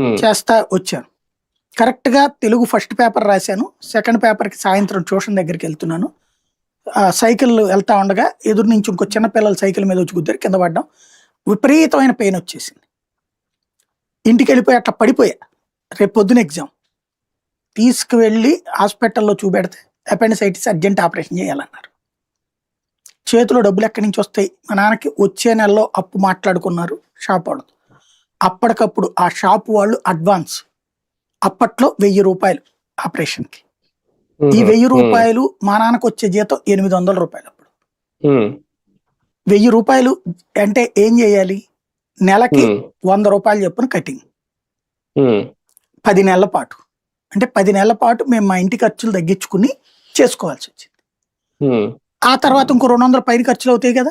చేస్తా వచ్చాను. కరెక్ట్గా తెలుగు ఫస్ట్ పేపర్ రాశాను. సెకండ్ పేపర్కి సాయంత్రం ట్యూషన్ దగ్గరికి వెళ్తున్నాను. ఆ, సైకిల్ వెళ్తా ఉండగా ఎదురు నుంచి ఇంకో చిన్న పిల్లలు సైకిల్ మీద వచ్చి గుద్దారు కింద పడ్డాం. విపరీతమైన పెయిన్ వచ్చేసింది. ఇంటికి వెళ్ళిపోయి అట్లా పడిపోయా. రేపు పొద్దున ఎగ్జామ్. తీసుకువెళ్ళి హాస్పిటల్లో చూపెడితే అపెండిసైటిస్ అర్జెంట్ ఆపరేషన్ చేయాలన్నారు. చేతిలో డబ్బులు ఎక్కడి నుంచి వస్తాయి? మా నాన్నకి వచ్చే నెలలో అప్పు మాట్లాడుకున్నారు షాప్ వాళ్ళతో. అప్పటికప్పుడు ఆ షాప్ వాళ్ళు అడ్వాన్స్. అప్పట్లో వెయ్యి రూపాయలు ఆపరేషన్కి. ఈ వెయ్యి రూపాయలు మా నాన్నకు వచ్చే జీతం ఎనిమిది వందల రూపాయలు అప్పుడు. వెయ్యి రూపాయలు అంటే ఏం చేయాలి? నెలకి వంద రూపాయలు చొప్పున కటింగ్. పది నెలల పాటు. అంటే పది నెలల పాటు మేము మా ఇంటి ఖర్చులు తగ్గించుకుని చేసుకోవాల్సి వచ్చింది. ఆ తర్వాత ఇంకో రెండు వందల పైన ఖర్చులు అవుతాయి కదా?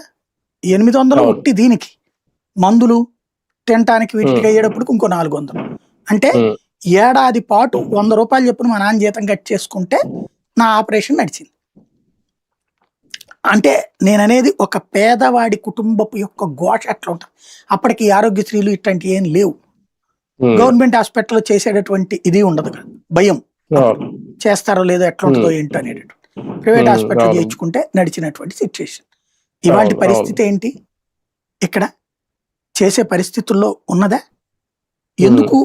ఎనిమిది వందలు. ఒట్టి దీనికి. మందులు తినటానికి వీటికి. అయ్యేటప్పుడు ఇంకో నాలుగు వందలు. అంటే ఏడాది పాటు వంద రూపాయలు చొప్పున మా నాన్న జీతం కట్ చేసుకుంటే నా ఆపరేషన్ నడిచింది. అంటే నేను అనేది ఒక పేదవాడి కుటుంబపు యొక్క ఘోష అట్లా ఉంటుంది. అప్పటికి ఆరోగ్యశ్రీలు ఇట్లాంటి ఏం లేవు. గవర్నమెంట్ హాస్పిటల్లో చేసేటటువంటి ఇది ఉండదు కదా భయం. చేస్తారో లేదో ఎట్లా ఉంటుందో ఏంటో అనేటటువంటి ప్రైవేట్ హాస్పిటల్. చేయించుకుంటే నడిచినటువంటి సిచ్యుయేషన్ ఇవాటి పరిస్థితి ఏంటి? ఇక్కడ చేసే పరిస్థితుల్లో ఉన్నదా? ఎందుకు